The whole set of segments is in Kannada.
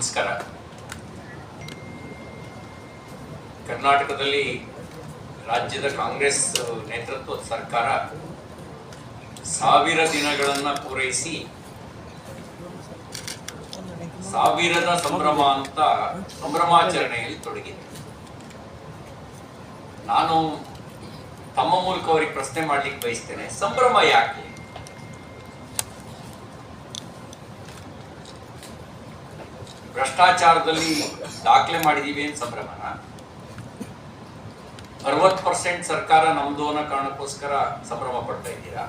ನಮಸ್ಕಾರ. ಕರ್ನಾಟಕದಲ್ಲಿ ರಾಜ್ಯದ ಕಾಂಗ್ರೆಸ್ ನೇತೃತ್ವ ಸರ್ಕಾರ ಸಾವಿರ ದಿನಗಳನ್ನ ಪೂರೈಸಿ ಸಾವಿರದ ಸಂಭ್ರಮ ಅಂತ ಸಂಭ್ರಮಾಚರಣೆಯಲ್ಲಿ ತೊಡಗಿದೆ. ನಾನು ತಮ್ಮ ಮೂಲಕ ಅವರಿಗೆ ಪ್ರಶ್ನೆ ಮಾಡ್ಲಿಕ್ಕೆ ಬಯಸ್ತೇನೆ. ಸಂಭ್ರಮ ಯಾಕೆ? ಭ್ರಷ್ಟಾಚಾರದಲ್ಲಿ ದಾಖಲೆ ಮಾಡಿದೀವಿ ಅಂತ ಸಂಭ್ರಮನ ಅರವತ್ತು ಪರ್ಸೆಂಟ್ ಸರ್ಕಾರ ನಮ್ದು ಅನ್ನೋ ಕಾರಣಕ್ಕೋಸ್ಕರ ಸಂಭ್ರಮ ಪಡ್ತಾ ಇದ್ದೀರಾ?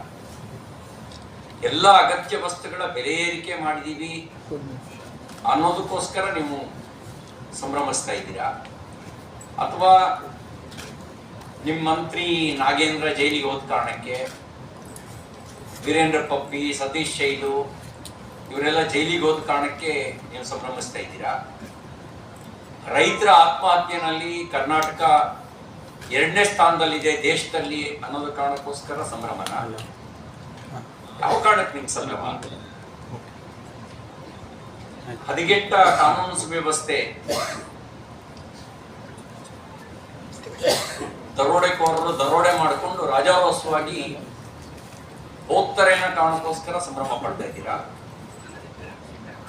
ಎಲ್ಲ ಅಗತ್ಯ ವಸ್ತುಗಳ ಬೆಲೆ ಏರಿಕೆ ಮಾಡಿದೀವಿ. ಅನ್ನೋದಕ್ಕೋಸ್ಕರ ನೀವು ಸಂಭ್ರಮಿಸ್ತಾ ಇದ್ದೀರಾ? ಅಥವಾ ನಿಮ್ಮ ಮಂತ್ರಿ ನಾಗೇಂದ್ರ ಜೈಲಿಗೆ ಹೋದ ಕಾರಣಕ್ಕೆ ವೀರೇಂದ್ರ ಪಪ್ಪಿ, ಸತೀಶ್ ಶೈಲು ಇವರೆಲ್ಲ ಜೈಲಿಗೆ ಹೋದ ಕಾರಣಕ್ಕೆ ನೀವು ಸಂಭ್ರಮಿಸ್ತಾ ಇದ್ದೀರಾ? ರೈತರ ಆತ್ಮಹತ್ಯೆನಲ್ಲಿ ಕರ್ನಾಟಕ ಎರಡನೇ ಸ್ಥಾನದಲ್ಲಿದೆ ದೇಶದಲ್ಲಿ ಅನ್ನೋದ ಕಾರಣಕ್ಕೋಸ್ಕರ ಸಂಭ್ರಮನ? ಯಾವ ಕಾರಣಕ್ಕೆ ನಿಮ್ಗೆ ಸಂಭ್ರಮ? ಹದಿಗೆಟ್ಟ ಕಾನೂನು ಸುವ್ಯವಸ್ಥೆ. ದರೋಡೆಕೋರರು ದರೋಡೆ ಮಾಡಿಕೊಂಡು ರಾಜಾರೋತ್ಸವಾಗಿ ಹೋಗ್ತಾರೆ ಅನ್ನೋ ಕಾರಣಕ್ಕೋಸ್ಕರ ಸಂಭ್ರಮ ಪಡ್ತಾ ಇದ್ದೀರಾ?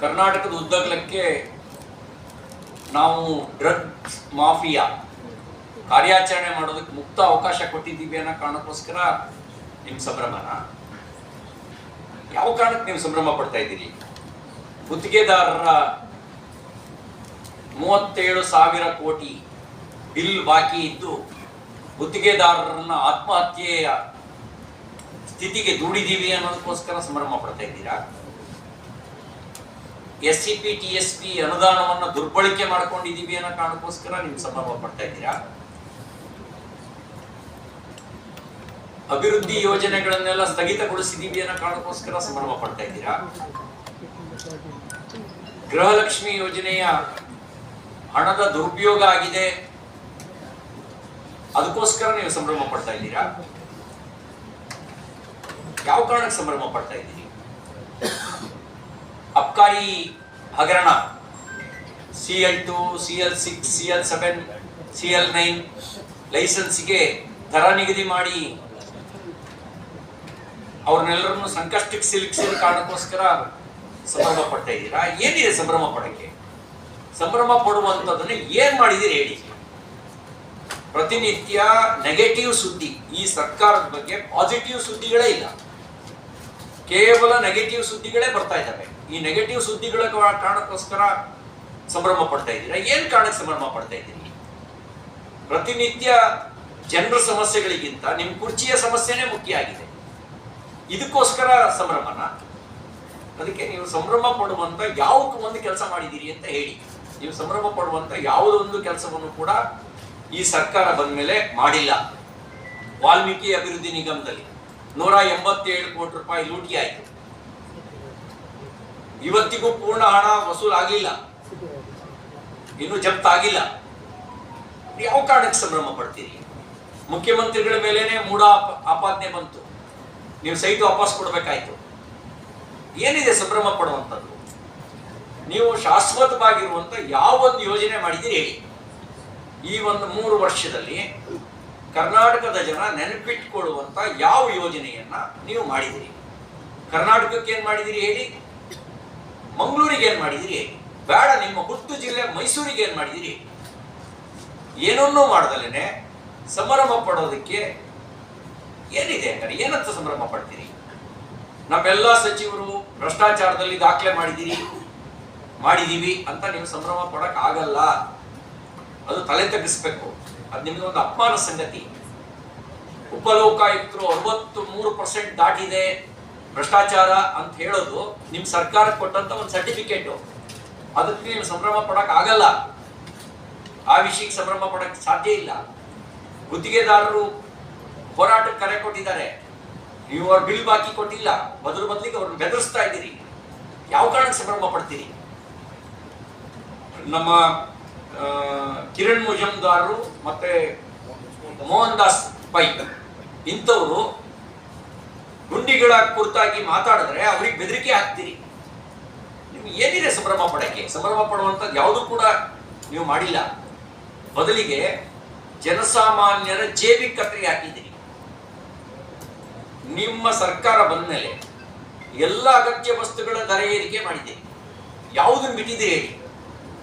ಕರ್ನಾಟಕದ ಉದ್ದಗಲಕ್ಕೆ ನಾವು ಡ್ರಗ್ಸ್ ಮಾಫಿಯಾ ಕಾರ್ಯಾಚರಣೆ ಮಾಡೋದಕ್ಕೆ ಮುಕ್ತ ಅವಕಾಶ ಕೊಟ್ಟಿದ್ದೀವಿ ಅನ್ನೋ ಕಾರಣಕ್ಕೋಸ್ಕರ ನಿಮ್ಮ ಸಂಭ್ರಮನ? ಯಾವ ಕಾರಣಕ್ಕೆ ನೀವು ಸಂಭ್ರಮ ಪಡ್ತಾ ಇದ್ದೀರಿ? ಗುತ್ತಿಗೆದಾರರ ಮೂವತ್ತೇಳು ಸಾವಿರ ಕೋಟಿ ಬಿಲ್ ಬಾಕಿ ಇದ್ದು ಗುತ್ತಿಗೆದಾರರನ್ನ ಆತ್ಮಹತ್ಯೆಯ ಸ್ಥಿತಿಗೆ ದೂಡಿದ್ದೀವಿ ಅನ್ನೋದಕ್ಕೋಸ್ಕರ ಸಂಭ್ರಮ ಪಡ್ತಾ ಇದ್ದೀರಾ? S C P T S P ಅನುದಾನವನ್ನು ದುರ್ಬಳಕೆ ಮಾಡ್ಕೊಂಡಿದ್ದೀವಿ ಅನ್ನೋ ಕಾರಣಕ್ಕೋಸ್ಕರ ನೀವು ಸಂಭ್ರಮ ಪಡ್ತಾ ಇದ್ದೀರಾ? ಅಭಿವೃದ್ಧಿ ಯೋಜನೆಗಳನ್ನೆಲ್ಲ ಸ್ಥಗಿತಗೊಳಿಸಿದೀವಿ ಅನ್ನೋ ಕಾರಣಕ್ಕೋಸ್ಕರ ಸಂಭ್ರಮ ಪಡ್ತಾ ಇದ್ದೀರಾ? ಗೃಹಲಕ್ಷ್ಮಿ ಯೋಜನೆಯ ಹಣದ ದುರುಪಯೋಗ ಆಗಿದೆ. ಅದಕ್ಕೋಸ್ಕರ ನೀವು ಸಂಭ್ರಮ ಪಡ್ತಾ ಇದ್ದೀರಾ? ಯಾವ ಕಾರಣಕ್ಕೆ ಸಂಭ್ರಮ ಪಡ್ತಾ ಇದ್ದೀರಿ? ಅಬ್ಕಾರಿ ಹಗರಣ. C L two C L six C L seven C L nine ಲೈಸೆನ್ಸ್ಗೆ ದರ ನಿಗದಿ ಮಾಡಿ ಅವ್ರನ್ನೆಲ್ಲರನ್ನು ಸಂಕಷ್ಟಕ್ಕೆ ಸಿಲುಕಿಸಿದ ಕಾರಣಕ್ಕೋಸ್ಕರ ಸಂಭ್ರಮ ಪಡ್ತಾ ಇದ್ದೀರಾ? ಏನಿದೆ ಸಂಭ್ರಮ ಪಡಕ್ಕೆ? ಸಂಭ್ರಮ ಪಡುವಂಥದ್ದನ್ನ ಏನ್ ಮಾಡಿದಿರಿ ಹೇಳಿ. ಪ್ರತಿನಿತ್ಯ ನೆಗೆಟಿವ್ ಸುದ್ದಿ. ಈ ಸರ್ಕಾರದ ಬಗ್ಗೆ ಪಾಸಿಟಿವ್ ಸುದ್ದಿಗಳೇ ಇಲ್ಲ. ಕೇವಲ ನೆಗೆಟಿವ್ ಸುದ್ದಿಗಳೇ ಬರ್ತಾ ಇದ್ದಾವೆ. ಈ ನೆಗೆಟಿವ್ ಸುದ್ದಿಗಳ ಕಾರಣಕ್ಕೋಸ್ಕರ ಸಂಭ್ರಮ ಪಡ್ತಾ ಇದ್ದೀರಾ? ಏನ್ ಕಾರಣಕ್ಕೆ ಸಂಭ್ರಮ ಪಡ್ತಾ ಇದ್ದೀರಿ? ಪ್ರತಿನಿತ್ಯ ಜನರ ಸಮಸ್ಯೆಗಳಿಗಿಂತ ನಿಮ್ ಕುರ್ಚಿಯ ಸಮಸ್ಯೆನೇ ಮುಖ್ಯ ಆಗಿದೆ. ಇದಕ್ಕೋಸ್ಕರ ಸಂಭ್ರಮನ? ಅದಕ್ಕೆ ನೀವು ಸಂಭ್ರಮ ಪಡುವಂತ ಯಾವ ಒಂದು ಕೆಲಸ ಮಾಡಿದ್ದೀರಿ ಅಂತ ಹೇಳಿ. ನೀವು ಸಂಭ್ರಮ ಪಡುವಂತ ಯಾವುದೊಂದು ಕೆಲಸವನ್ನು ಕೂಡ ಈ ಸರ್ಕಾರ ಬಂದ ಮೇಲೆ ಮಾಡಿಲ್ಲ. ವಾಲ್ಮೀಕಿ ಅಭಿವೃದ್ಧಿ ನಿಗಮದಲ್ಲಿ ನೂರ ಎಂಬತ್ತೇಳು ಕೋಟಿ ರೂಪಾಯಿ ಲೂಟಿ ಆಯಿತು. ಇವತ್ತಿಗೂ ಪೂರ್ಣ ಹಣ ವಸೂಲಾಗಿಲ್ಲ. ಇನ್ನು ಜಪ್ತ ಆಗಿಲ್ಲ. ಯಾವ ಕಾರಣಕ್ಕೆ ಸಂಭ್ರಮ ಪಡ್ತೀರಿ? ಮುಖ್ಯಮಂತ್ರಿಗಳ ಮೇಲೇನೆ ಮೂಢ ಆಪ- ಆಪಾದನೆ ಬಂತು. ನೀವು ಸೈಟ್ ವಾಪಸ್ ಕೊಡಬೇಕಾಯ್ತು. ಏನಿದೆ ಸಂಭ್ರಮ ಪಡುವಂಥದ್ದು? ನೀವು ಶಾಶ್ವತವಾಗಿರುವಂಥ ಯಾವ ಒಂದು ಯೋಜನೆ ಮಾಡಿದ್ದೀರಿ ಹೇಳಿ. ಈ ಒಂದು ಮೂರು ವರ್ಷದಲ್ಲಿ ಕರ್ನಾಟಕದ ಜನ ನೆನಪಿಟ್ಕೊಳ್ಳುವಂತ ಯಾವ ಯೋಜನೆಯನ್ನ ನೀವು ಮಾಡಿದಿರಿ ಕರ್ನಾಟಕಕ್ಕೆ ಏನು ಮಾಡಿದಿರಿ ಹೇಳಿ? ಮಂಗಳೂರಿಗೆ ಏನ್ ಮಾಡಿದಿರಿ? ಬೇಡ, ನಿಮ್ಮ ಹುಟ್ಟು ಜಿಲ್ಲೆ ಮೈಸೂರಿಗೆ ಏನ್ ಮಾಡಿದಿರಿ? ಏನನ್ನೂ ಮಾಡದಲ್ಲೇನೆ, ಸಂಭ್ರಮ ಪಡೋದಕ್ಕೆ ಏನಿದೆ ಅಂತಾರೆ ಏನಂತ ಸಂಭ್ರಮ ಪಡ್ತೀರಿ? ನಮ್ಮೆಲ್ಲ ಸಚಿವರು ಭ್ರಷ್ಟಾಚಾರದಲ್ಲಿ ದಾಖಲೆ ಮಾಡಿದ್ದೀರಿ ಮಾಡಿದೀವಿ ಅಂತ ನೀವು ಸಂಭ್ರಮ ಪಡಕ್ ಆಗಲ್ಲ. ಅದು ತಲೆ ತಗ್ಗಿಸ್ಬೇಕು. ಅದು ನಿಮ್ಗೆ ಒಂದು ಅಪಮಾನ ಸಂಗತಿ. ಉಪಲೋಕಾಯುಕ್ತರು ಅರವತ್ತು ಮೂರು ಪರ್ಸೆಂಟ್ ದಾಟಿದೆ. ಭ್ರಷ್ಟಾಚಾರ ಅಂತ ಹೇಳೋದು ನಿಮ್ ಸರ್ಕಾರ ಕೊಟ್ಟಂತ ಒಂದು ಸರ್ಟಿಫಿಕೇಟ್ ಅದಕ್ಕೆ ನೀವು ಸಂಭ್ರಮ ಪಡಕ್ ಆಗಲ್ಲ. ಆ ವಿಷಯಕ್ಕೆ ಸಂಭ್ರಮ ಪಡಕ್ ಸಾಧ್ಯ ಇಲ್ಲ. ಗುತ್ತಿಗೆದಾರರು ಹೋರಾಟಕ್ಕೆ ಕರೆ ಕೊಟ್ಟಿದ್ದಾರೆ. ನೀವು ಅವ್ರ ಬಿಲ್ ಬಾಕಿ ಕೊಟ್ಟಿಲ್ಲ. ಬದಲು ಬದಲಿಗೆ ಅವ್ರನ್ನ ಬೆದರಿಸ್ತಾ ಇದ್ದೀರಿ. ಯಾವ ಕಾರಣಕ್ಕೆ ಸಂಭ್ರಮ ಪಡ್ತೀರಿ? ನಮ್ಮ ಕಿರಣ್ ಮುಜಮ್ದಾರರು ಮತ್ತೆ ಮೋಹನ್ ದಾಸ್ ಪೈ ಇಂಥವ್ರು ಗುಂಡಿಗಳ ಕುರ್ತಾಗಿ ಮಾತಾಡಿದ್ರೆ ಅವ್ರಿಗೆ ಬೆದರಿಕೆ ಹಾಕ್ತೀರಿ. ನಿಮ್ಗೆ ಏನಿದೆ ಸಂಭ್ರಮ ಪಡಕ್ಕೆ? ಸಂಭ್ರಮ ಪಡುವಂಥದ್ದು ಯಾವುದು ಕೂಡ ನೀವು ಮಾಡಿಲ್ಲ. ಬದಲಿಗೆ ಜನಸಾಮಾನ್ಯರ ಜೇಬಿಗೆ ಕತ್ತರಿ ಹಾಕಿದ್ದೀರಿ. ನಿಮ್ಮ ಸರ್ಕಾರ ಬಂದ ಮೇಲೆ ಎಲ್ಲ ಅಗತ್ಯ ವಸ್ತುಗಳ ದರ ಏರಿಕೆ ಮಾಡಿದ್ದೀರಿ. ಯಾವುದನ್ನು ಬಿಟ್ಟಿದ್ದೀರಿ ಹೇಳಿ?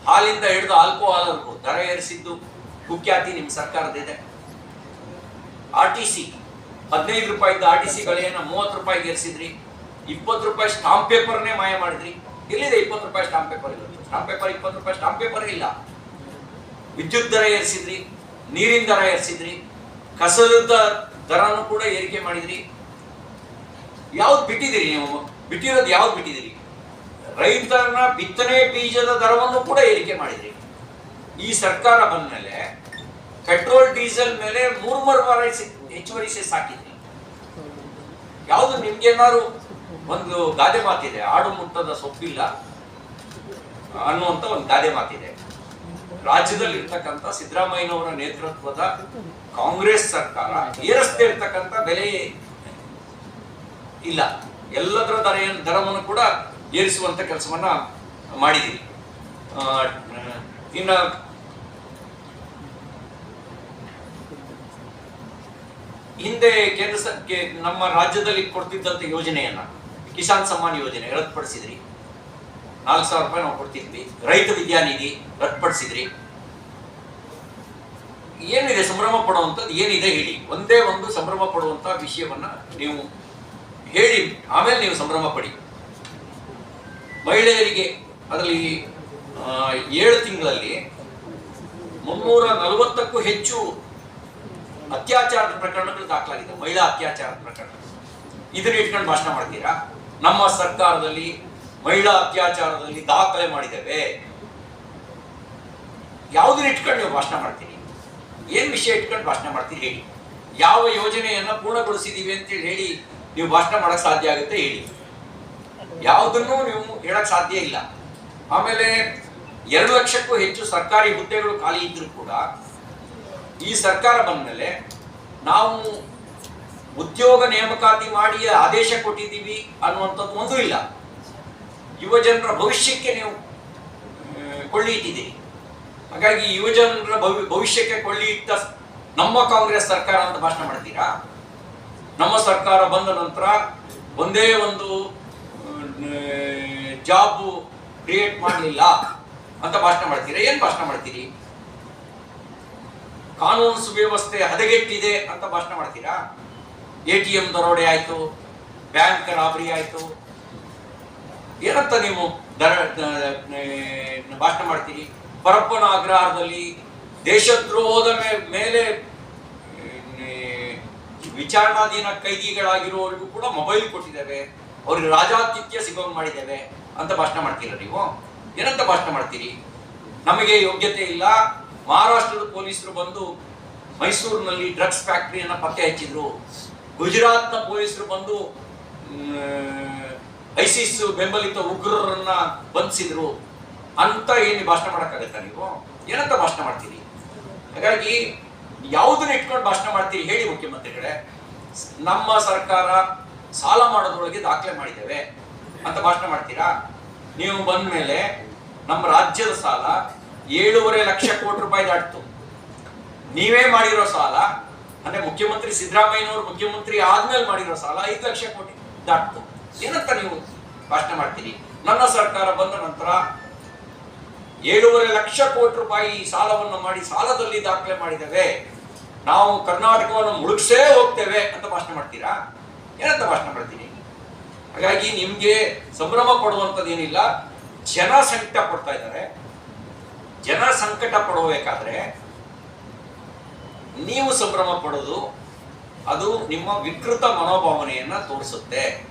ಹಾಲಿಂದ ಹಿಡಿದು ಆಲ್ಕೋಹಾಲ್ವರೆಗೂ ದರ ಏರಿಸಿದ್ದು ಕುಖ್ಯಾತಿ ನಿಮ್ಮ ಸರ್ಕಾರದಿದೆ ಆರ್ ಟಿ ಸಿ ಹದಿನೈದು ರೂಪಾಯಿದ್ದ ಆರ್ ಟಿ ಸಿ ಗಳೇನ ಮೂವತ್ತು ರೂಪಾಯಿಗೆ ಏರಿಸಿದ್ರಿ, ಇಪ್ಪತ್ತು ರೂಪಾಯಿ ಸ್ಟಾಂಪ್ ಪೇಪರ್ನೇ ಮಾಯ ಮಾಡಿದ್ರಿ. ಎಲ್ಲಿದೆ ಇಪ್ಪತ್ತು ರೂಪಾಯಿ ಸ್ಟಾಂಪ್ ಪೇಪರ್ ಸ್ಟಾಂಪ್ ಪೇಪರ್ ಇಪ್ಪತ್ತು ರೂಪಾಯಿ ಸ್ಟಾಂಪ್ ಪೇಪರ್ ಇಲ್ಲ. ವಿದ್ಯುತ್ ದರ ಏರಿಸಿದ್ರಿ, ನೀರಿನ ದರ ಏರಿಸಿದ್ರಿ, ಕಸದ ದರನೂ ಕೂಡ ಏರಿಕೆ ಮಾಡಿದ್ರಿ. ಯಾವ್ದು ಬಿಟ್ಟಿದ್ದೀರಿ ನೀವು? ಬಿಟ್ಟಿರೋದು ಯಾವ್ದು ಬಿಟ್ಟಿದ್ದೀರಿ? ರೈತರನ್ನ ಬಿತ್ತನೆ ಬೀಜದ ದರವನ್ನು ಕೂಡ ಏರಿಕೆ ಮಾಡಿದ್ರಿ. ಈ ಸರ್ಕಾರ ಬಂದ ಮೇಲೆ ಪೆಟ್ರೋಲ್ ಡೀಸೆಲ್ ಮೇಲೆ ಮೂರು ಮೂರು ವಾರ ಹೆಚ್ಚುವರಿ ಸೆಸ್ ಹಾಕಿದ್ರಿ ಯಾವುದು ನಿಮ್ಗೇನಾದ್ರು ಒಂದು ಗಾದೆ ಮಾತಿದೆ, ಆಡು ಮುಟ್ಟದ ಸೊಪ್ಪಿಲ್ಲ ಅನ್ನುವಂತ ಒಂದು ಗಾದೆ ಮಾತಿದೆ. ರಾಜ್ಯದಲ್ಲಿ ಇರ್ತಕ್ಕಂಥ ಸಿದ್ದರಾಮಯ್ಯನವರ ನೇತೃತ್ವದ ಕಾಂಗ್ರೆಸ್ ಸರ್ಕಾರ ಏರಿಸದೇ ಇರ್ತಕ್ಕಂಥ ಬೆಲೆ ಇಲ್ಲ. ಎಲ್ಲದರ ದರ ದರವನ್ನು ಕೂಡ ಏರಿಸುವಂತ ಕೆಲಸವನ್ನ ಮಾಡಿದೀವಿ ಇನ್ನ ಹಿಂದೆ ಕೇಂದ್ರ ನಮ್ಮ ರಾಜ್ಯದಲ್ಲಿ ಕೊಡ್ತಿದ್ದಂತ ಯೋಜನೆಯನ್ನ, ಕಿಸಾನ್ ಸಮ್ಮಾನ್ ಯೋಜನೆ ರದ್ದುಪಡಿಸಿದ್ರಿ. ನಾಲ್ಕು ಸಾವಿರ ರೂಪಾಯಿ ನಾವು ಕೊಡ್ತಿದ್ವಿ. ರೈತ ವಿದ್ಯಾನಿಧಿ ರದ್ದುಪಡಿಸಿದ್ರಿ. ಏನಿದೆ ಸಂಭ್ರಮ ಪಡುವಂಥದ್ದು? ಏನಿದೆ ಹೇಳಿ. ಒಂದೇ ಒಂದು ಸಂಭ್ರಮ ಪಡುವಂತ ವಿಷಯವನ್ನ ನೀವು ಹೇಳಿ, ಆಮೇಲೆ ನೀವು ಸಂಭ್ರಮ ಪಡಿ. ಮಹಿಳೆಯರಿಗೆ ಅದರಲ್ಲಿ ಏಳು ತಿಂಗಳಲ್ಲಿ ಮುನ್ನೂರ ನಲವತ್ತಕ್ಕೂ ಹೆಚ್ಚು ಅತ್ಯಾಚಾರದ ಪ್ರಕರಣಗಳು ದಾಖಲಾಗಿದೆ, ಮಹಿಳಾ ಅತ್ಯಾಚಾರದ ಪ್ರಕರಣ ಇದನ್ನ ಇಟ್ಕೊಂಡು ಭಾಷಣ ಮಾಡ್ತೀರಾ? ನಮ್ಮ ಸರ್ಕಾರದಲ್ಲಿ ಮಹಿಳಾ ಅತ್ಯಾಚಾರದಲ್ಲಿ ದಾಖಲೆ ಮಾಡಿದ್ದೇವೆ. ಯಾವುದನ್ನ ಇಟ್ಕೊಂಡು ನೀವು ಭಾಷಣ ಮಾಡ್ತೀರಿ? ಏನ್ ವಿಷಯ ಇಟ್ಕೊಂಡು ಭಾಷಣ ಮಾಡ್ತೀರಿ ಹೇಳಿ. ಯಾವ ಯೋಜನೆಯನ್ನ ಪೂರ್ಣಗೊಳಿಸಿದೀವಿ ಅಂತೇಳಿ ಹೇಳಿ ನೀವು ಭಾಷಣ ಮಾಡಕ್ ಸಾಧ್ಯ ಆಗುತ್ತೆ ಹೇಳಿ. ಯಾವುದನ್ನು ನೀವು ಹೇಳಕ್ ಸಾಧ್ಯ ಇಲ್ಲ. ಆಮೇಲೆ ಎರಡು ಲಕ್ಷಕ್ಕೂ ಹೆಚ್ಚು ಸರ್ಕಾರಿ ಹುದ್ದೆಗಳು ಖಾಲಿ ಇದ್ರೂ ಕೂಡ ಈ ಸರ್ಕಾರ ಬಂದ ಮೇಲೆ ನಾವು ಉದ್ಯೋಗ ನೇಮಕಾತಿ ಮಾಡಿ ಆದೇಶ ಕೊಟ್ಟಿದ್ದೀವಿ ಅನ್ನುವಂಥದ್ದು ಒಂದು ಇಲ್ಲ. ಯುವಜನರ ಭವಿಷ್ಯಕ್ಕೆ ನೀವು ಕೊಳ್ಳಿ ಇಟ್ಟಿದ್ದೀರಿ ಹಾಗಾಗಿ ಯುವಜನರ ಭವಿ, ಭವಿಷ್ಯಕ್ಕೆ ಕೊಳ್ಳಿ ಇಟ್ಟ ನಮ್ಮ ಕಾಂಗ್ರೆಸ್ ಸರ್ಕಾರ ಅಂತ ಭಾಷಣ ಮಾಡ್ತೀರಾ? ನಮ್ಮ ಸರ್ಕಾರ ಬಂದ ನಂತರ ಒಂದೇ ಒಂದು ಜಾಬ್ ಕ್ರಿಯೇಟ್ ಮಾಡಲಿಲ್ಲ ಅಂತ ಭಾಷಣ ಮಾಡ್ತೀರಾ? ಏನ್ ಭಾಷಣ ಮಾಡ್ತೀರಿ? ಕಾನೂನು ಸುವ್ಯವಸ್ಥೆ ಹದಗೆಟ್ಟಿದೆ ಅಂತ ಭಾಷಣ ಮಾಡ್ತೀರಾ? ಎ ಟಿ ಎಂ ದರೋಡೆ ಆಯ್ತು, ಬ್ಯಾಂಕ್ ರಾಬರಿ ಆಯ್ತು. ಏನಂತ ನೀವು ದರ ಭಾಷಣ ಮಾಡ್ತೀರಿ? ಪರಪ್ಪನ ಅಗ್ರಹಾರದಲ್ಲಿ ದೇಶದ್ರೋಹದ ಮೇಲೆ ವಿಚಾರಣಾಧೀನ ಕೈದಿಗಳಾಗಿರುವವರಿಗೂ ಕೂಡ ಮೊಬೈಲ್ ಕೊಟ್ಟಿದ್ದೇವೆ. ಅವ್ರಿಗೆ ರಾಜಾತಿಥ್ಯ ಸಿಗೋಂಗ್ ಮಾಡಿದ್ದೇವೆ ಅಂತ ಭಾಷಣ ಮಾಡ್ತೀರಾ ನೀವು? ಏನಂತ ಭಾಷಣ ಮಾಡ್ತೀರಿ? ನಮಗೆ ಯೋಗ್ಯತೆ ಇಲ್ಲ. ಮಹಾರಾಷ್ಟ್ರದ ಪೊಲೀಸರು ಬಂದು ಮೈಸೂರಿನಲ್ಲಿ ಡ್ರಗ್ಸ್ ಫ್ಯಾಕ್ಟ್ರಿಯನ್ನು ಪತ್ತೆ ಹಚ್ಚಿದ್ರು. ಗುಜರಾತ್ನ ಪೊಲೀಸರು ಬಂದು ಐಸಿಸ್ ಬೆಂಬಲಿತ ಉಗ್ರರನ್ನ ಬಂಧಿಸಿದ್ರು. ಅಂತ ಏನು ಭಾಷಣ ಮಾಡೋಕ್ಕಾಗತ್ತ ನೀವು? ಏನಂತ ಭಾಷಣ ಮಾಡ್ತೀರಿ? ಹಾಗಾಗಿ ಯಾವುದನ್ನ ಇಟ್ಕೊಂಡು ಭಾಷಣ ಮಾಡ್ತೀರಿ ಹೇಳಿ ಮುಖ್ಯಮಂತ್ರಿಗಳೇ. ನಮ್ಮ ಸರ್ಕಾರ ಸಾಲ ಮಾಡೋದ್ರೊಳಗೆ ದಾಖಲೆ ಮಾಡಿದ್ದೇವೆ. ಅಂತ ಭಾಷಣ ಮಾಡ್ತೀರಾ? ನೀವು ಬಂದ ಮೇಲೆ ನಮ್ಮ ರಾಜ್ಯದ ಸಾಲ ಏಳೂವರೆ ಲಕ್ಷ ಕೋಟಿ ರೂಪಾಯಿ ದಾಟಿತು. ನೀವೇ ಮಾಡಿರೋ ಸಾಲ, ಅಂದ್ರೆ ಮುಖ್ಯಮಂತ್ರಿ ಸಿದ್ದರಾಮಯ್ಯನವರು ಮುಖ್ಯಮಂತ್ರಿ ಆದ್ಮೇಲೆ ಮಾಡಿರೋ ಸಾಲ ಐದು ಲಕ್ಷ ಕೋಟಿ ದಾಟಿತು. ಏನಂತ ನೀವು ಭಾಷಣ ಮಾಡ್ತೀರಿ? ನನ್ನ ಸರ್ಕಾರ ಬಂದ ನಂತರ ಏಳೂವರೆ ಲಕ್ಷ ಕೋಟಿ ರೂಪಾಯಿ ಸಾಲವನ್ನು ಮಾಡಿ ಸಾಲದಲ್ಲಿ ದಾಖಲೆ ಮಾಡಿದ್ದೇವೆ. ನಾವು ಕರ್ನಾಟಕವನ್ನು ಮುಳುಗಿಸೇ ಹೋಗ್ತೇವೆ ಅಂತ ಭಾಷಣ ಮಾಡ್ತೀರಾ? ಏನಂತ ಭಾಷಣ ಮಾಡ್ತೀನಿ ಹಾಗಾಗಿ ನಿಮ್ಗೆ ಸಂಭ್ರಮ ಪಡುವಂಥದ್ದು ಏನಿಲ್ಲ, ಜನ ಸಂಕಟ ಪಡ್ತಾ ಇದ್ದಾರೆ. ಜನ ಸಂಕಟ ಪಡಬೇಕಾದ್ರೆ ನೀವು ಸಂಭ್ರಮ ಪಡೋದು ಅದು ನಿಮ್ಮ ವಿಕೃತ ಮನೋಭಾವನೆಯನ್ನ ತೋರಿಸುತ್ತೆ.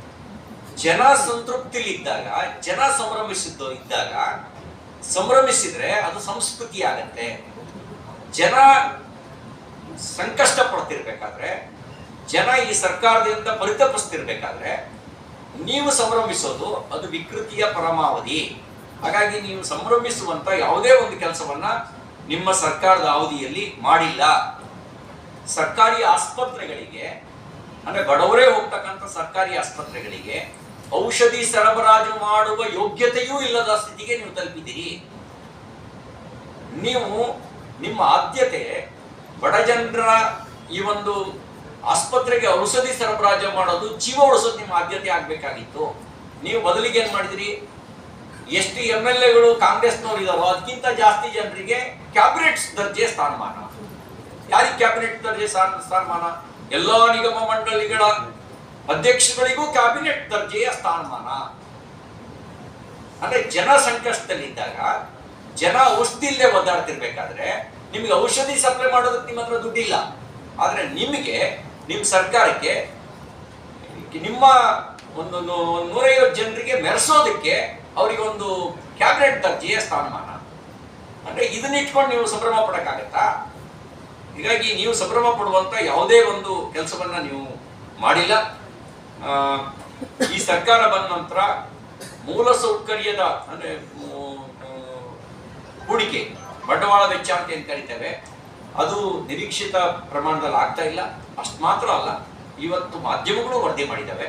ಜನ ಸಂತೃಪ್ತಿಲಿದ್ದಾಗ, ಜನ ಸಂಭ್ರಮಿಸಿದ್ದು ಇದ್ದಾಗ, ಸಂಭ್ರಮಿಸಿದ್ರೆ ಅದು ಸಂಸ್ಕೃತಿ ಆಗತ್ತೆ. ಜನ ಸಂಕಷ್ಟ ಪಡ್ತಿರ್ಬೇಕಾದ್ರೆ ಜನ ಈ ಸರ್ಕಾರದಿಂದ ಪರಿತಪಿಸ್ತಿರ್ಬೇಕಾದ್ರೆ, ನೀವು ಸಂಭ್ರಮಿಸೋದು ಅದು ವಿಕೃತಿಯ ಪರಮಾವಧಿ. ಹಾಗಾಗಿ ನೀವು ಸಂಭ್ರಮಿಸುವಂತ ಯಾವುದೇ ಒಂದು ಕೆಲಸವನ್ನ ನಿಮ್ಮ ಸರ್ಕಾರದ ಅವಧಿಯಲ್ಲಿ ಮಾಡಿಲ್ಲ. ಸರ್ಕಾರಿ ಆಸ್ಪತ್ರೆಗಳಿಗೆ, ಅಂದ್ರೆ ಬಡವರೇ ಹೋಗ್ತಕ್ಕಂಥ ಸರ್ಕಾರಿ ಆಸ್ಪತ್ರೆಗಳಿಗೆ ಔಷಧಿ ಸರಬರಾಜು ಮಾಡುವ ಯೋಗ್ಯತೆಯೂ ಇಲ್ಲದ ಸ್ಥಿತಿಗೆ ನೀವು ತಲುಪಿದ್ದೀರಿ. ನೀವು ನಿಮ್ಮ ಆದ್ಯತೆ ಬಡ ಜನರ ಈ ಒಂದು ಆಸ್ಪತ್ರೆಗೆ ಔಷಧಿ ಸರಬರಾಜು ಮಾಡೋದು ಜೀವ ಉಳಿಸೋದು ನಿಮ್ಮ ಆದ್ಯತೆ ಆಗ್ಬೇಕಾಗಿತ್ತು. ನೀವು ಬದಲಿಗೆ ಏನ್ ಮಾಡಿದಿರಿ? ಎಷ್ಟು ಎಂ ಎಲ್ ಎಗಳು ಕಾಂಗ್ರೆಸ್ನವ್ರು ಇದಾರೋ, ಅದಕ್ಕಿಂತ ಜಾಸ್ತಿ ಜನರಿಗೆ ಕ್ಯಾಬಿನೆಟ್ ದರ್ಜೆ ಸ್ಥಾನಮಾನ. ಯಾರಿಗೆ ಕ್ಯಾಬಿನೆಟ್ ದರ್ಜೆ ಸ್ಥಾನ, ಸ್ಥಾನಮಾನ? ಎಲ್ಲಾ ನಿಗಮ ಮಂಡಳಿಗಳ ಅಧ್ಯಕ್ಷಗಳಿಗೂ ಕ್ಯಾಬಿನೆಟ್ ದರ್ಜೆಯ ಸ್ಥಾನಮಾನ. ಅಂದ್ರೆ ಜನ ಸಂಕಷ್ಟದಲ್ಲಿದ್ದಾಗ, ಜನ ಔಷಧಿಲ್ಲದೆ ಒದ್ದಾಡ್ತಿರ್ಬೇಕಾದ್ರೆ ನಿಮಗೆ ಔಷಧಿ ಸಪ್ಲೈ ಮಾಡೋದಕ್ಕೆ ನಿಮ್ಮ ಹತ್ರ ದುಡ್ಡಿಲ್ಲ. ಆದ್ರೆ ನಿಮಗೆ ನಿಮ್ಮ ಸರ್ಕಾರಕ್ಕೆ, ನಿಮ್ಮ ಒಂದು ನೂರೈವತ್ತು ಜನರಿಗೆ ಮೆರೆಸೋದಕ್ಕೆ ಅವರಿಗೆ ಒಂದು ಕ್ಯಾಬಿನೆಟ್ ದರ್ಜೆಯ ಸ್ಥಾನಮಾನ. ಅಂದ್ರೆ ಇದನ್ನ ಇಟ್ಕೊಂಡು ನೀವು ಸಂಭ್ರಮ ಪಡಕ್ಕಾಗತ್ತಾ? ಹೀಗಾಗಿ ನೀವು ಸಂಭ್ರಮ ಪಡುವಂತ ಯಾವುದೇ ಒಂದು ಕೆಲಸವನ್ನ ನೀವು ಮಾಡಿಲ್ಲ. ಈ ಸರ್ಕಾರ ಬಂದ ನಂತರ ಮೂಲ ಸೌಕರ್ಯದ, ಅಂದ್ರೆ ಹೂಡಿಕೆ, ಬಂಡವಾಳ ವೆಚ್ಚ ಅಂತ ಏನ್ ಕರಿತೇವೆ, ಅದು ನಿರೀಕ್ಷಿತ ಪ್ರಮಾಣದಲ್ಲಿ ಆಗ್ತಾ ಇಲ್ಲ. ಅಷ್ಟು ಮಾತ್ರ ಅಲ್ಲ, ಇವತ್ತು ಮಾಧ್ಯಮಗಳು ವರದಿ ಮಾಡಿದ್ದಾವೆ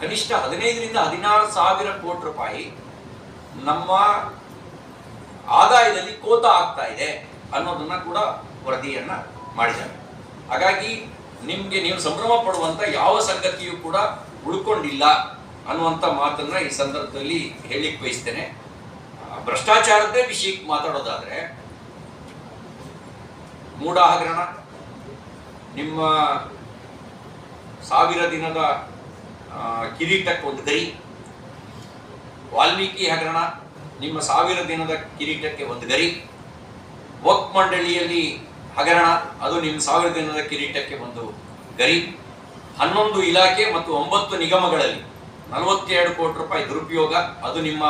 ಕನಿಷ್ಠ ಹದಿನೈದರಿಂದ ಹದಿನಾರು ಸಾವಿರ ಕೋಟಿ ರೂಪಾಯಿ ನಮ್ಮ ಆದಾಯದಲ್ಲಿ ಕೋತ ಆಗ್ತಾ ಇದೆ ಅನ್ನೋದನ್ನ ಕೂಡ ವರದಿಯನ್ನ ಮಾಡಿದ್ದಾರೆ. ಹಾಗಾಗಿ ನಿಮ್ಗೆ ನೀವು ಸಂಭ್ರಮ ಪಡುವಂತ ಯಾವ ಸಂಗತಿಯೂ ಕೂಡ ಉಳ್ಕೊಂಡಿಲ್ಲ ಅನ್ನುವಂತ ಮಾತನ್ನ ಈ ಸಂದರ್ಭದಲ್ಲಿ ಹೇಳಿಕ್ ಬಯಸ್ತೇನೆ. ಭ್ರಷ್ಟಾಚಾರದ ಭ್ರಷ್ಟಾಚಾರದ್ದೇ ವಿಷಯಕ್ಕೆ ಮಾತಾಡೋದಾದ್ರೆ ಮೂಢ ಹಗರಣ, ನಿಮ್ಮ ಸಾವಿರ ದಿನದ ಕಿರೀಟಕ್ಕೆ ಒಂದು ಗರಿ, ವಾಲ್ಮೀಕಿ ಹಗರಣ, ನಿಮ್ಮ ಸಾವಿರ ದಿನದ ಕಿರೀಟಕ್ಕೆ ಒಂದು ಗರಿ ವಕ್ ಮಂಡಳಿಯಲ್ಲಿ ಹಗರಣ, ಅದು ನಿಮ್ಮ ಸಾವಿರ ದಿನದ ಕಿರೀಟಕ್ಕೆ ಒಂದು ಗರಿ. ಹನ್ನೊಂದು ಇಲಾಖೆ ಮತ್ತು ಒಂಬತ್ತು ನಿಗಮಗಳಲ್ಲಿ ನಲವತ್ತೆರಡು ಕೋಟಿ ರೂಪಾಯಿ ದುರುಪಯೋಗ, ಅದು ನಿಮ್ಮ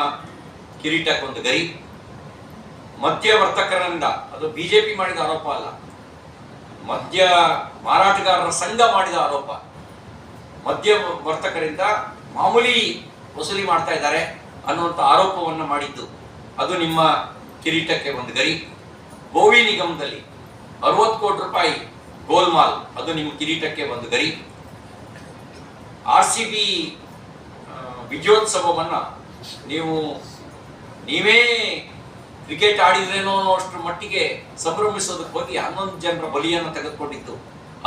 ಕಿರೀಟಕ್ಕೆ ಒಂದು ಗರಿ. ಮಧ್ಯವರ್ತಕರಿಂದ ಅದು ಬಿಜೆಪಿ ಮಾಡಿದ ಆರೋಪ ಅಲ್ಲ, ಮಧ್ಯ ಮಾರಾಟಗಾರರ ಸಂಘ ಮಾಡಿದ ಆರೋಪ. ಮಧ್ಯವರ್ತಕರಿಂದ ಮಾಮೂಲಿ ವಸೂಲಿ ಮಾಡ್ತಾ ಇದ್ದಾರೆ ಅನ್ನುವಂಥ ಆರೋಪವನ್ನು ಮಾಡಿದ್ದು. ಅದು ನಿಮ್ಮ ಕಿರೀಟಕ್ಕೆ ಒಂದು ಗರಿ. ಗೋವಿ ನಿಗಮದಲ್ಲಿ ಅರವತ್ತು ಕೋಟಿ ರೂಪಾಯಿ ಗೋಲ್ಮಾಲ್, ಅದು ನಿಮ್ಮ ಕಿರೀಟಕ್ಕೆ ಒಂದು ಗರಿ. ಆರ್ ಸಿ ಬಿ ವಿಜಯೋತ್ಸವವನ್ನ ನೀವು ನೀವೇ ಕ್ರಿಕೆಟ್ ಆಡಿದ್ರೇನೋ ಅಷ್ಟು ಮಟ್ಟಿಗೆ ಸಂಭ್ರಮಿಸೋದಕ್ಕೆ ಹೋಗಿ ಹನ್ನೊಂದು ಜನರ ಬಲಿಯನ್ನು ತೆಗೆದುಕೊಂಡಿದ್ದು.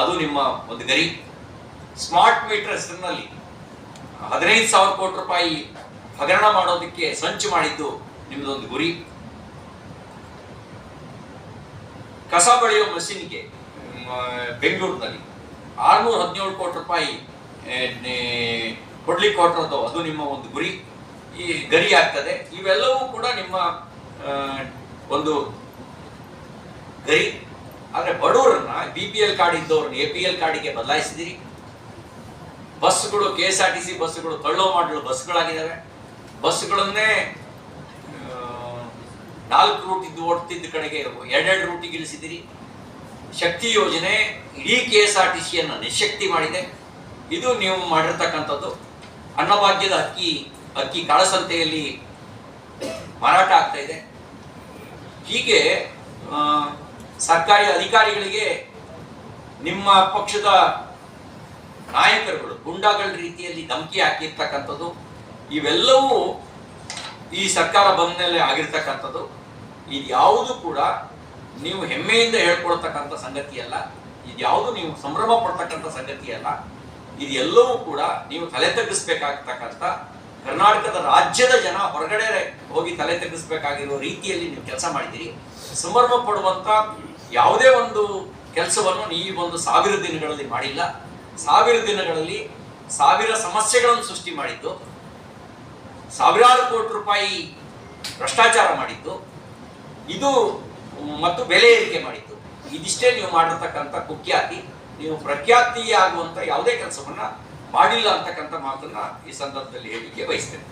ಅದು ನಿಮ್ಮ ಒಂದು ಗರಿ. ಸ್ಮಾರ್ಟ್ ಮೀಟರ್ ಹೆಸರಿನಲ್ಲಿ ಹದಿನೈದು ಸಾವಿರ ಕೋಟಿ ರೂಪಾಯಿ ಹಗರಣ ಮಾಡೋದಕ್ಕೆ ಸಂಚು ಮಾಡಿದ್ದು ನಿಮ್ಮದೊಂದು ಗುರಿ. ಕಸ ಬಳಿಯೋ ಮಷೀನ್ಗೆ ಬೆಂಗಳೂರಿನಲ್ಲಿ ಆರ್ನೂರ ಹದಿನೇಳು ಕೋಟಿ ರೂಪಾಯಿ ಕೊಡ್ಲಿಕ್ಕೆ ಹೊರಟದ್ದು ಅದು ನಿಮ್ಮ ಒಂದು ಗುರಿ. ಈ ಗರಿ ಆಗ್ತದೆ. ಇವೆಲ್ಲವೂ ಕೂಡ ನಿಮ್ಮ ಒಂದು ಗರಿ. ಆದರೆ ಬಡವರನ್ನ ಬಿ ಪಿ ಎಲ್ ಕಾರ್ಡ್ ಇದ್ದವ್ರನ್ನ ಎ ಪಿ ಎಲ್ ಕಾರ್ಡಿಗೆ ಬದಲಾಯಿಸಿದಿರಿ. ಬಸ್ಗಳು K S R T C ಬಸ್ಗಳು ತಳ್ಳೋ ಮಾಡಲು ಬಸ್ಗಳಾಗಿದ್ದಾವೆ ಬಸ್ಗಳನ್ನೇ ನಾಲ್ಕು ರೂಟ್ ಇದ್ದು ಓಡ್ತಿದ್ದ ಕಡೆಗೆ, ಎರಡೆರಡು ರೂಟಿಗೆ ಇಳಿಸಿದಿರಿ ಶಕ್ತಿ ಯೋಜನೆ ಇಡೀ ಕೆ ಎಸ್ ಆರ್ ಟಿ ಸಿಯನ್ನು ನಿಶಕ್ತಿ ಮಾಡಿದೆ. ಇದು ನೀವು ಮಾಡಿರ್ತಕ್ಕಂಥದ್ದು. ಅನ್ನಭಾಗ್ಯದ ಅಕ್ಕಿ ಅಕ್ಕಿ ಕಾಳಸಂತೆಯಲ್ಲಿ ಮಾರಾಟ ಆಗ್ತಾ ಇದೆ. ಹೀಗೆ ಸರ್ಕಾರಿ ಅಧಿಕಾರಿಗಳಿಗೆ ನಿಮ್ಮ ಪಕ್ಷದ ನಾಯಕರುಗಳು ಗುಂಡಾಗಳ ರೀತಿಯಲ್ಲಿ ಧಮಕಿ ಹಾಕಿರ್ತಕ್ಕಂಥದ್ದು, ಇವೆಲ್ಲವೂ ಈ ಸರ್ಕಾರ ಬಂದ ಆಗಿರ್ತಕ್ಕಂಥದ್ದು. ಇದ್ಯಾವುದು ಕೂಡ ನೀವು ಹೆಮ್ಮೆಯಿಂದ ಹೇಳ್ಕೊಳ್ತಕ್ಕಂಥ ಸಂಗತಿ ಅಲ್ಲ. ಇದ್ಯಾವುದು ನೀವು ಸಂಭ್ರಮ ಪಡ್ತಕ್ಕಂಥ ಸಂಗತಿ ಅಲ್ಲ. ಇದೆಲ್ಲವೂ ಕೂಡ ನೀವು ತಲೆ ತಗ್ಗಿಸ್ಬೇಕಾಗ್ತಕ್ಕಂಥ ಕರ್ನಾಟಕದ ರಾಜ್ಯದ ಜನ ಹೊರಗಡೆ ಹೋಗಿ ತಲೆ ತಗ್ಗಿಸ್ಬೇಕಾಗಿರೋ ರೀತಿಯಲ್ಲಿ ನೀವು ಕೆಲಸ ಮಾಡಿದ್ದೀರಿ. ಸಂಭ್ರಮ ಪಡುವಂಥ ಯಾವುದೇ ಒಂದು ಕೆಲಸವನ್ನು ಈ ಒಂದು ಸಾವಿರ ದಿನಗಳಲ್ಲಿ ಮಾಡಿಲ್ಲ. ಸಾವಿರ ದಿನಗಳಲ್ಲಿ ಸಾವಿರ ಸಮಸ್ಯೆಗಳನ್ನು ಸೃಷ್ಟಿ ಮಾಡಿದ್ದು, ಸಾವಿರಾರು ಕೋಟಿ ರೂಪಾಯಿ ಭ್ರಷ್ಟಾಚಾರ ಮಾಡಿದ್ದು, ಇದು ಮತ್ತು ಬೆಲೆ ಏರಿಕೆ ಮಾಡಿದ್ದು. ಇದಿಷ್ಟೇ ನೀವು ಮಾಡಿರ್ತಕ್ಕಂಥ ಕುಖ್ಯಾತಿ, ನೀವು ಪ್ರಖ್ಯಾತಿ ಆಗುವಂತ ಯಾವುದೇ ಕೆಲಸವನ್ನ ಮಾಡಿಲ್ಲ ಅಂತಕ್ಕಂಥ ಮಾತನ್ನ ಈ ಸಂದರ್ಭದಲ್ಲಿ ಹೇಳಲಿಕ್ಕೆ ಬಯಸ್ತೇನೆ.